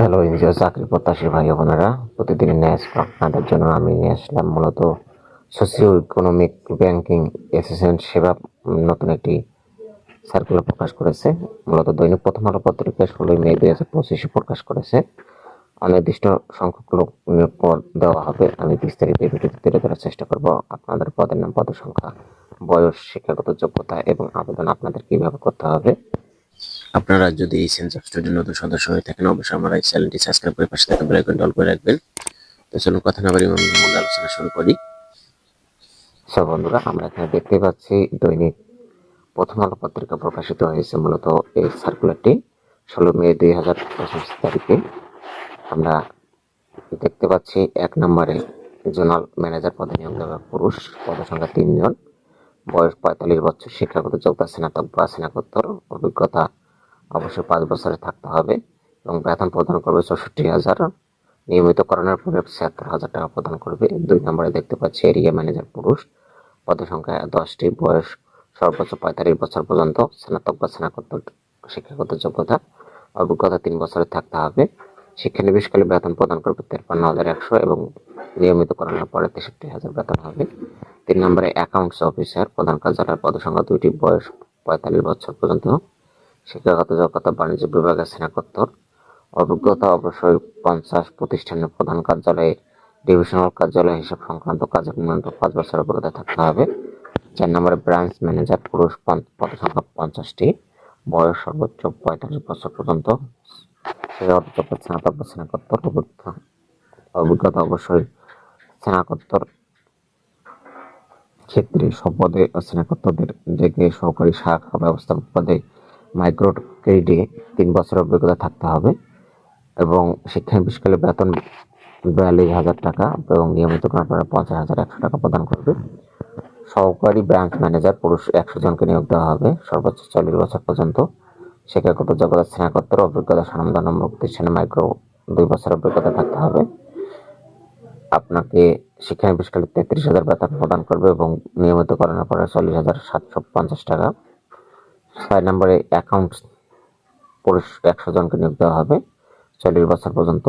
Hello NGO চাকরি প্রত্যাশী ভাই বোনেরা প্রতিদিন ন্যায় আপনাদের জন্য আমি নিয়ে আসলাম মূলত সোসিও ইকোনমিক ব্যাংকিং অ্যাসিস্ট্যান্ট সেবা নতুন একটি সার্কুলার প্রকাশ করেছে। মূলত দৈনিক প্রথম আলো পত্রিকায় ষোলোই মে দুই হাজার পঁচিশে প্রকাশ করেছে। অনির্দিষ্ট সংখ্যক লোক পদ দেওয়া হবে। আমি বিস্তারিত ভিডিওতে তুলে ধরার চেষ্টা করব। আপনাদের পদের নাম পদের সংখ্যা বয়স, শিক্ষাগত যোগ্যতা এবং আবেদন আপনাদের কীভাবে করতে হবে। আপনারা যদি এই সেন্স অফ স্টুডিও নতুন সদস্য হয়ে থাকেন, অবশ্যই আমার এই চ্যানেলটি সাবস্ক্রাইব করে পাশে থাকা বেল আইকনটি অল করে রাখবেন। তো চলুন কথা না বাড়ি মূল আলোচনা শুরু করি। সব বন্ধুরা, আমরা এখানে দেখতে পাচ্ছি দৈনিক প্রথম আলো পত্রিকা প্রকাশিত হয়েছে মূলত এই সার্কুলারটি ষোলো মে দুই হাজার পঁচিশ তারিখে। আমরা দেখতে পাচ্ছি এক নম্বরে জোনাল ম্যানেজার পদে নিয়োগ দেওয়া পুরুষ, পদসংখ্যা তিনজন। বয়স পঁয়তাল্লিশ বছর, শিক্ষাগত যোগ্যতা স্নাতক বা স্নাতকোত্তর, অভিজ্ঞতা অবশ্যই পাঁচ বছরে থাকতে হবে এবং বেতন প্রদান করবে চৌষট্টি হাজার। নিয়মিতকরণের পরে ছিয়াত্তর হাজার টাকা প্রদান করবে। দুই নম্বরে দেখতে পাচ্ছি, এরিয়া ম্যানেজার পুরুষ। পদসংখ্যা দশটি, বয়স সর্বোচ্চ পঁয়তাল্লিশ বছর পর্যন্ত, স্নাতক বা স্নাতকোত্তর শিক্ষাগত যোগ্যতা। অভিজ্ঞতা তিন বছরে থাকতে হবে। শিক্ষানবিশকালে বেতন প্রদান করবে তেরপান্ন হাজার একশো এবং নিয়মিত নিয়মিতকরণের পরে তেষট্টি হাজার বেতন হবে। তিন নম্বরে অ্যাকাউন্টস অফিসার, প্রধান কার্যালয়ের পদসংখ্যা দুইটি, বয়স পঁয়তাল্লিশ বছর পর্যন্ত। শিক্ষাগত যোগ্যতা বাণিজ্য বিভাগের স্নাতকোত্তর, অভিজ্ঞতা অবশ্যই পঞ্চাশ প্রতিষ্ঠানের প্রধান কার্যালয়ে, ডিভিশনাল কার্যালয় হিসাব সংক্রান্ত কাজের ন্যূনতম পাঁচ বছর অভিজ্ঞতা থাকতে হবে। চার নম্বরে ব্রাঞ্চ ম্যানেজার পুরুষ পন- পদসংখ্যা পঞ্চাশটি, বয়স সর্বোচ্চ পঁয়তাল্লিশ বছর পর্যন্ত। স্নাতক স্নাতকোত্তর, অভিজ্ঞতা অভিজ্ঞতা অবশ্যই স্নাতকোত্তর ক্ষেত্রে সব পদে স্নাতকোত্তরদের থেকে সহকারী শাখা ব্যবস্থাপক পদে মাইক্রো ক্রেডিটে তিন বছরের অভিজ্ঞতা থাকতে হবে এবং শিক্ষা শিক্ষানবিশকালে বেতন বিয়াল্লিশ হাজার টাকা এবং নিয়মিত পরে পঞ্চাশ হাজার একশো টাকা প্রদান করবে। সহকারী ব্রাঞ্চ ম্যানেজার পুরুষ একশো জনকে নিয়োগ দেওয়া হবে সর্বোচ্চ চল্লিশ বছর পর্যন্ত। শিক্ষাগত যোগ্যতা স্নাতকোত্তর অভিজ্ঞতা স্বনামধন্য প্রতিষ্ঠানে মাইক্রো দুই বছর অভিজ্ঞতা থাকতে হবে। আপনাকে শিক্ষা শিক্ষানবিশকালে তেত্রিশ হাজার বেতন প্রদান করবে এবং নিয়মিত করানোর পরে চল্লিশ হাজার সাতশো পঞ্চাশ টাকা। ছয় নম্বরে অ্যাকাউন্ট পুরুষ একশো জনকে নিয়োগ দেওয়া হবে। চল্লিশ বছর পর্যন্ত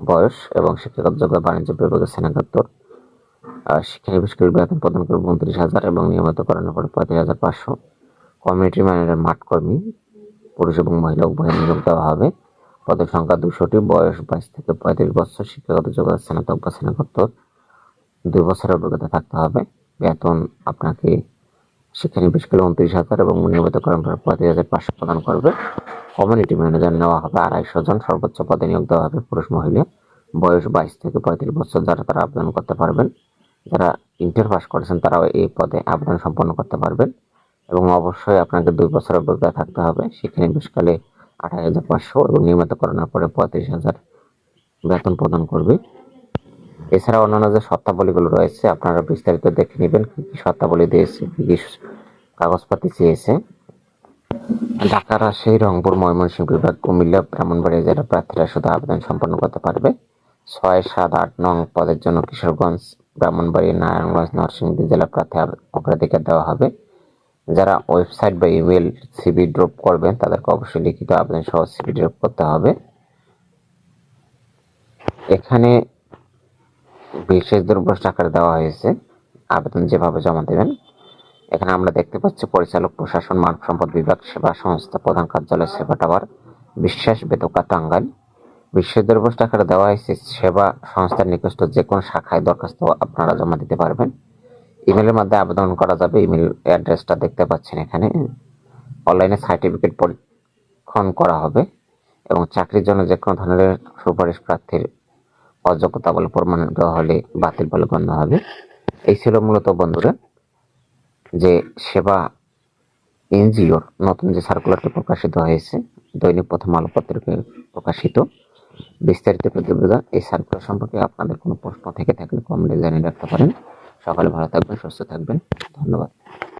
বয়স এবং শিক্ষাগত যোগ্যতা বাণিজ্য বিভাগের আহ, শিক্ষানবিশকালে বেতন প্রদান করবে উনত্রিশ হাজার এবং নিয়মিত করানোর পরে পঁয়ত্রিশ হাজার পাঁচশো। কমিউনিটি ম্যানেজার মাঠ কর্মী পুরুষ এবং মহিলা উভয় নিয়োগ দেওয়া হবে। পদের সংখ্যা দুশোটি বয়স বাইশ থেকে পঁয়ত্রিশ বছর শিক্ষাগত যোগ্যতা স্নাতক বা স্নাতকোত্তর। দুই বছরের অভিজ্ঞতা থাকতে হবে। বেতন আপনাকে শিক্ষানবিশ কিলো উনত্রিশ হাজার এবং নিয়মিত কর্মচারী পঁয়ত্রিশ হাজার পাঁচশো প্রদান করবে। কমিউনিটি ম্যানেজার নেওয়া হবে আড়াইশো জন। সর্বোচ্চ পদে নিয়োগ দেওয়া হবে পুরুষ মহিলা। বয়স বাইশ থেকে পঁয়ত্রিশ বছর যারা তারা আবেদন করতে পারবেন। যারা ইন্টার পাস করেছেন তারাও এই পদে আবেদন সম্পন্ন করতে পারবেন। এবং অবশ্যই আপনাকে দুই বছর অভিজ্ঞতা থাকতে হবে। শিক্ষানবিশকালে আঠাশ হাজার পাঁচশো এবং নিয়মিত করানোর পরে পঁয়ত্রিশ হাজার বেতন প্রদান করবে। এছাড়া অন্যান্য যে শর্তাবলীগুলো রয়েছে, আপনারা বিস্তারিত দেখে নেবেন কি কি শর্তাবলী দিয়েছে, কি কি কাগজপাতি চেয়েছে। ঢাকা রাজশাহী, রংপুর, ময়মনসিংহ বিভাগ, কুমিল্লা, ব্রাহ্মণবাড়িয়া জেলা প্রার্থীরা শুধু আবেদন সম্পন্ন করতে পারবে। ছয় সাত আট নং পদের জন্য কিশোরগঞ্জ, ব্রাহ্মণবাড়িয়া, নারায়ণগঞ্জ, নরসিংদী জেলা প্রার্থী অগ্রাধিকার দেওয়া হবে। যারা ওয়েবসাইট বা ইমেল সিবি ড্রপ করবেন, তাদেরকে অবশ্যই লিখিত আবেদন সহ সিবি ড্রপ করতে হবে। এখানে বিশেষ দুর্বস আকারে দেওয়া হয়েছে। আবেদন যেভাবে জমা দেবেন। এখানে আমরা দেখতে পাচ্ছি, পরিচালক, প্রশাসন, মানব সম্পদ বিভাগ, সেবা সংস্থা, প্রধান কার্যালয়, সেবা টাওয়ার, বিশ্বাস, বেদকা, টাঙ্গাইল। বিশেষ দুর্বস আকারে দেওয়া হয়েছে, সেবা সংস্থার নিকট যে কোনো শাখায় দরখাস্ত আপনারা জমা দিতে পারবেন। ইমেলের মাধ্যমে আবেদন করা যাবে, ইমেল অ্যাড্রেসটা দেখতে পাচ্ছেন এখানে। অনলাইনে সার্টিফিকেট পরীক্ষণ করা হবে এবং চাকরির জন্য যে কোনো ধরনের সুপারিশ প্রার্থীর অযোগ্যতা বলে প্রমাণিত হলে বাতিল বলে গণ্য হবে। এই ছিল মূলত বন্ধুরা যে সেবা এনজিওর নতুন যে সার্কুলারটি প্রকাশিত হয়েছে, দৈনিক প্রথম আলো পত্রিকায় প্রকাশিত। বিস্তারিত প্রতিবেদন এই সার্কুলার সম্পর্কে আপনাদের কোনো প্রশ্ন থেকে থাকলে কমেন্টে জানিয়ে রাখতে পারেন। সকালে ভালো থাকবেন, সুস্থ থাকবেন। ধন্যবাদ।